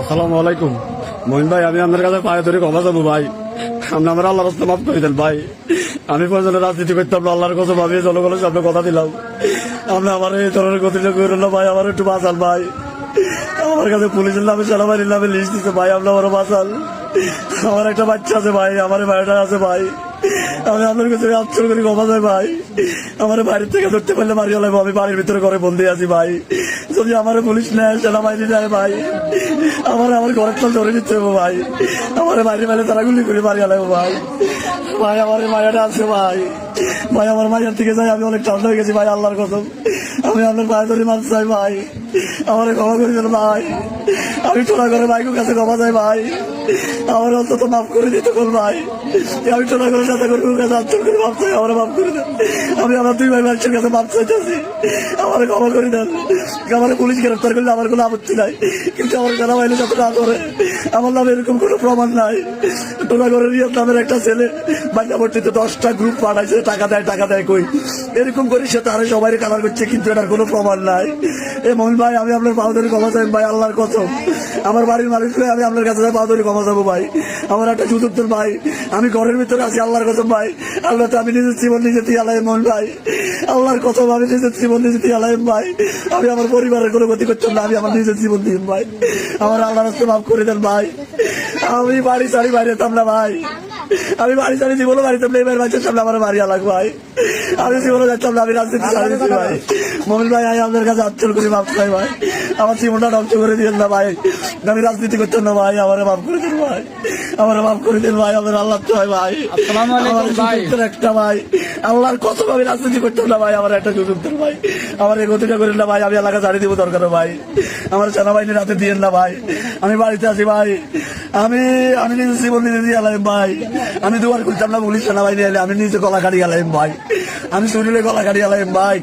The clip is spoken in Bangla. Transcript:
আসসালামু আলাইকুম। মহিন ভাই, আমি আপনার কাছে পায়ে ধরে ক্ষমা যাব ভাই। আপনি আমার আল্লাহর রাস্তা মাফ করে দেন ভাই। আমি পর্যন্ত রাজনীতি করতাম না, আল্লাহর কথা ভাবিয়ে জনগণের সামনে কথা দিলাম। আপনি আমার এই ধরনের গতিটা করেন না ভাই, আমার একটু বাঁচান ভাই। আমার কাছে পুলিশের নামে সেনাবাহিনীর নামে লিস্ট দিচ্ছে ভাই, আপনি আমার বাঁচান। আমার একটা বাচ্চা আছে ভাই, আমার বাড়িটা আছে ভাই। আমি আপনার কাছে আশ্চর্য করে, ক্ষমা যায় ভাই। আমার বাড়ির থেকে ধরতে পারলে মারি হলে আমি বাড়ির ভিতরে ঘরে বন্দি আছি ভাই। যদি আমার পুলিশ নেয় সেনাবাহিনী যায় ভাই। আমার আমার ঘরের ধরে নিচ্ছে ভাই। আমার বাইরে বাইরে তারা গুলি করে মারি আলাই ভাই। ভাই, আমার মায়াটা আছে ভাই। ভাই, আমার মায়ের থেকে যাই, আমি অনেক ঠান্ডা হয়ে গেছি ভাই, আল্লাহর কসম। আমি আপনার পায়ে ধরে মাছ চাই ভাই। আমার ক্ষমা করে দেন ভাই। আমি টোলা করে ভাইকের কাছে ক্ষমা চাই ভাই। আমার অন্তত মাফ করে দিতে বল ভাই। আমি টোলা করে সাথে করে কাছে আচরণ করে মাফ চাই, আমার মাফ করে দেন। আমি আমার দুই ভাই মানুষের কাছে মাফ চাইতেছি। আমার ক্ষমা করে দেন। আমার পুলিশ গ্রেফতার করলে আমার কোনো আপত্তি নাই। কিন্তু আমার জানা বাইলে যত না করে, আমার নামে এরকম কোনো প্রমাণ নাই। টোলা করে রিয়াদ নামের একটা ছেলে বান্যাবর্তীতে দশটা গ্রুপ পাঠাইছে, টাকা দেয় টাকা দেয় কই। এরকম করে সে তারা সবাই কালার করছে, কিন্তু এটার কোনো প্রমাণ নাই। এ মোহন ভাই আমি আপনার বাহাদুরি ক্ষমা চাই ভাই আল্লাহর কসম। আমার বাড়ির মালিক হয়ে আমি আপনার কাছে বাহাদুরি ক্ষমা চাবো ভাই। আমার একটা সুযোগ ভাই আমি ঘরের ভিতরে আছি আল্লাহর কসম ভাই। আল্লাহ তো আমি নিজের জীবন নিজে দিয়ে মন ভাই। আল্লাহর কসম আমি নিজের জীবন নিজে দিয়ে আলাই ভাই। আমি আমার পরিবারের কোনো ক্ষতি করতাম না আমি আমার নিজের জীবন দিন ভাই। আমার আল্লাহ রাস্তা মাফ করে দেন ভাই। আমি বাড়ি সারি বাইরে যেতাম না ভাই। আমি বাড়ি সারি জীবনও বাড়িতে প্লেমের বাচ্চার সামনে আমার বাড়ি আলাগ ভাই। আমি জীবনে যাচ্তাম না আমি রাজনীতি ভাই। মমিন ভাই আমি আপনার কাছে আচ্ছল করে মাফ চাই ভাই। আমার জীবনটা ধ্বংস করে দিয়েন না ভাই। আমি রাজনীতি করতাম না ভাই আমার মাফ করে দিন ভাই। আমার মাফ করে দিন ভাই আমার আল্লাহ হয় ভাই। আমার। একটা ভাই। আল্লাহর কত আমি রাজনীতি করতাম না ভাই আমার একটা সুযোগ দেন ভাই। আমার এই গতিটা করেন না ভাই আমি এলাকা ছাড়ি দিব দরকার ভাই। আমার সেনাবাহিনীর রাতে দিয়েন না ভাই। আমি বাড়িতে আছি ভাই। আমি আমি নিজে জীবন নিজে দিয়ে এলাম ভাই। আমি দুবার খুলতাম না পুলিশ সেনাবাহিনী এলে আমি নিজে গলা কাটি এলাম ভাই। আমি শরীরে গলা কাটি এলাম ভাই।